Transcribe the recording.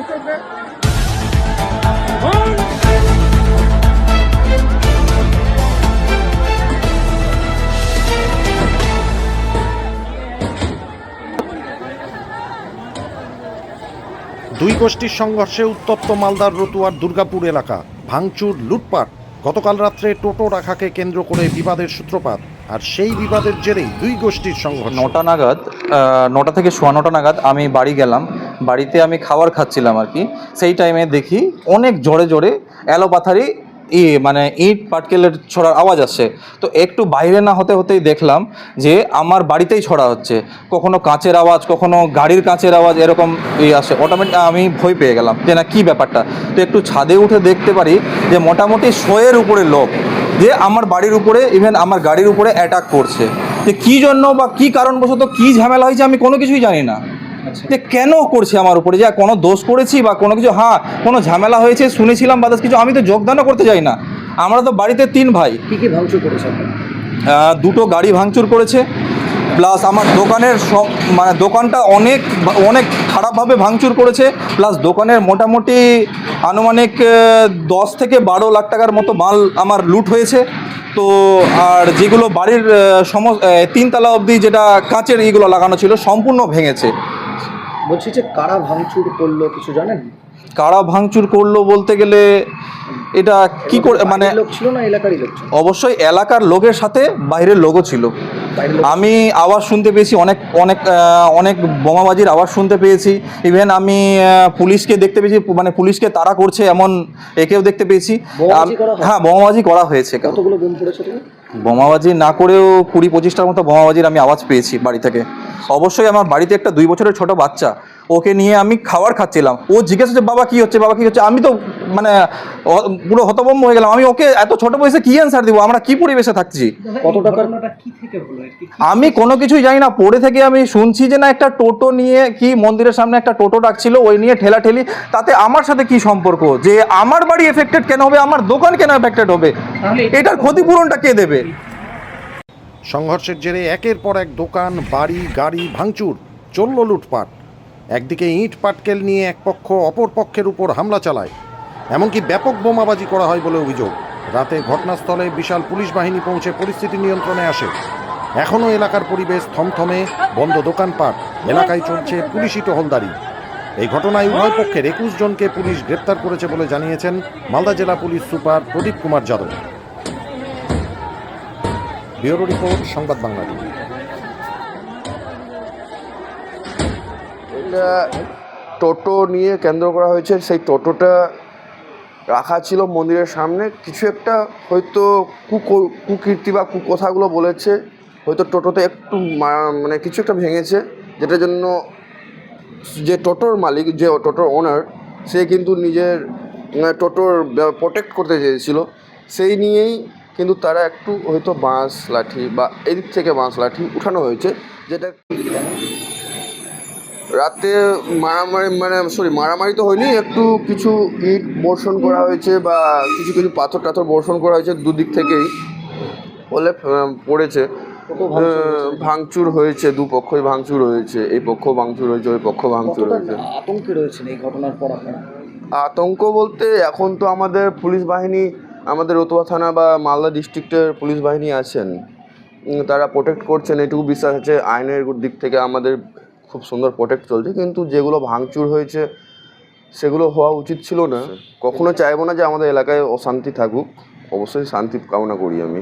দুই গোষ্ঠীর সংঘর্ষে উত্তপ্ত মালদার রতুয়ার দুর্গাপুর এলাকা, ভাঙচুর, লুটপাট। গতকাল রাত্রে টোটো রাখাকে কেন্দ্র করে বিবাদের সূত্রপাত, আর সেই বিবাদের জেরেই দুই গোষ্ঠীর সংঘর্ষ। নটা নাগাদ নটা থেকে সোয়া নটা নাগাদ আমি বাড়ি গেলাম। বাড়িতে আমি খাবার খাচ্ছিলাম আর কি, সেই টাইমে দেখি অনেক জোরে জোরে এলোপাথারি ই মানে ইট পাটকেলের ছড়ার আওয়াজ আসছে। তো একটু বাইরে না হতে হতেই দেখলাম যে আমার বাড়িতেই ছড়া হচ্ছে। কখনো কাঁচের আওয়াজ, কখনো গাড়ির কাঁচের আওয়াজ এরকম ই আসে। অটোমেটিক আমি ভয় পেয়ে গেলাম যে না, কী ব্যাপারটা? তো একটু ছাদে উঠে দেখতে পারি যে মোটামুটি শোয়ের উপরে লোক, যে আমার বাড়ির উপরে ইভেন আমার গাড়ির উপরে অ্যাটাক করছে। যে কী জন্য বা কী কারণবশত কী ঝামেলা হয়েছে আমি কোনো কিছুই জানি না। যে কেন করছে আমার উপরে? যে কোনো দোষ করেছি বা কোনো কিছু? হ্যাঁ কোনো ঝামেলা হয়েছে শুনেছিলাম বা কিছু আমি তো যোগদানও করতে চাই না। আমরা তো বাড়িতে তিন ভাই। কী কী ভাঙচুর করেছে দুটো গাড়ি ভাঙচুর করেছে প্লাস আমার দোকানের সব মানে দোকানটা অনেক অনেক খারাপভাবে ভাঙচুর করেছে প্লাস দোকানের মোটামুটি আনুমানিক দশ থেকে বারো লাখ টাকার মতো মাল আমার লুট হয়েছে। তো আর যেগুলো বাড়ির সম তিনতলা অবধি যেটা কাঁচের ইগুলো লাগানো ছিল সম্পূর্ণ ভেঙেছে। বলছি যে কারা ভাঙচুর করল কিছু জানেন? কারা ভাঙচুর করল বলতে গেলে এটা কি করে মানে লোক ছিল না এলাকারই লোক ছিল? অবশ্যই এলাকার লোকের সাথে বাইরের লোকও ছিল। আমি আওয়াজ শুনতে পেয়েছি অনেক অনেক অনেক বোমাবাজির আওয়াজ শুনতে পেয়েছি। ইভেন আমি পুলিশকে দেখতে পেয়েছি মানে পুলিশকে তারা করছে এমন একেও দেখতে পেয়েছি। হয়? হ্যাঁ বোমাবাজি করা হয়েছে। কতগুলো বোম পড়েছে বোমাবাজি না করেও কুড়ি পঁচিশটার মতো বোমাবাজির আমি আওয়াজ পেয়েছি বাড়ি থেকে। অবশ্যই আমার বাড়িতে একটা দুই বছরের ছোট বাচ্চা ওকে নিয়ে আমি খাবার খাচ্ছিলাম। ও জিজ্ঞেস হচ্ছে বাবা কি হচ্ছে? বাবা কি হচ্ছে? আমি তো মানে পুরো হতভম্ব হয়ে গেলাম। আমি ওকে এত ছোট বয়সে কি অ্যান্সার দিব? আমরা কি পরিবেশে থাকছি? কত টাকার আমি কোনো কিছুই জানি না। পড়ে থেকে আমি শুনছি যে না একটা টোটো নিয়ে কি মন্দিরের সামনে একটা টোটো ডাকছিল ওই নিয়ে ঠেলাঠেলি। তাতে আমার সাথে কি সম্পর্ক? যে আমার বাড়ি এফেক্টেড কেন হবে? আমার দোকান কেন এফেক্টেড হবে? এটার ক্ষতিপূরণটা কে দেবে? সংঘর্ষের জেরে একের পর এক দোকান, বাড়ি, গাড়ি ভাঙচুর, চলল লুটপাট। একদিকে ইট পাটকেল নিয়ে এক পক্ষ অপর পক্ষের উপর হামলা চালায়। এমনকি ব্যাপক বোমাবাজি করা হয় বলে অভিযোগ। রাতে ঘটনাস্থলে বিশাল পুলিশ বাহিনী পৌঁছে পরিস্থিতি নিয়ন্ত্রণে আসে। এখনও এলাকার পরিবেশ থমথমে বন্ধ দোকানপাট। এলাকায় চলছে পুলিশি টহলদারি। এই ঘটনায় উভয় পক্ষের একুশ জনকে পুলিশ গ্রেপ্তার করেছে বলে জানিয়েছেন মালদা জেলা police super Pradip Kumar Yadav. Bureau report, Sangbad Bangla TV. টোটো নিয়ে কেন্দ্র করা হয়েছে, সেই টোটোটা রাখা ছিল মন্দিরের সামনে কিছু একটা হয়তো কুকো- কুকীর্তি বা কুকথাগুলো বলেছে, হয়তো টোটোতে একটু মানে কিছু একটা ভেঙেছে, যেটার জন্য যে টোটোর মালিক, যে টোটোর ওনার সে কিন্তু নিজের টোটোর প্রোটেক্ট করতে চেয়েছিল সেই নিয়েই কিন্তু তারা একটু হয়তো বাঁশ লাঠি বা এদিক থেকে বাঁশ লাঠি উঠানো হয়েছে যেটা রাতে মারামারি মানে সরি মারামারি তো হয়নি একটু কিছু ইট বর্ষণ করা হয়েছে বা কিছু কিছু পাথর টাথর বর্ষণ করা হয়েছে দুদিক থেকেই বলে পড়েছে। ভাঙচুর হয়েছে? আহ, ভাঙচুর হয়েছে দু পক্ষই ভাঙচুর হয়েছে এই পক্ষ ভাঙচুর হয়েছে ওই পক্ষ ভাঙচুর হয়েছে। আতঙ্কে রয়েছেন এই ঘটনার পর আপনারা? আতঙ্ক বলতে এখন তো আমাদের পুলিশ বাহিনী আমাদের রতুয়া থানা বা মালদা ডিস্ট্রিক্টের পুলিশ বাহিনী আছেন। তারা প্রোটেক্ট করছেন এটুকু বিশ্বাস আছে আইনের দিক থেকে আমাদের খুব সুন্দর প্রোটেক্ট চলছে কিন্তু যেগুলো ভাঙচুর হয়েছে সেগুলো হওয়া উচিত ছিল না। কখনো চাইব না যে আমাদের এলাকায় অশান্তি থাকুক অবশ্যই শান্তি কামনা করি আমি।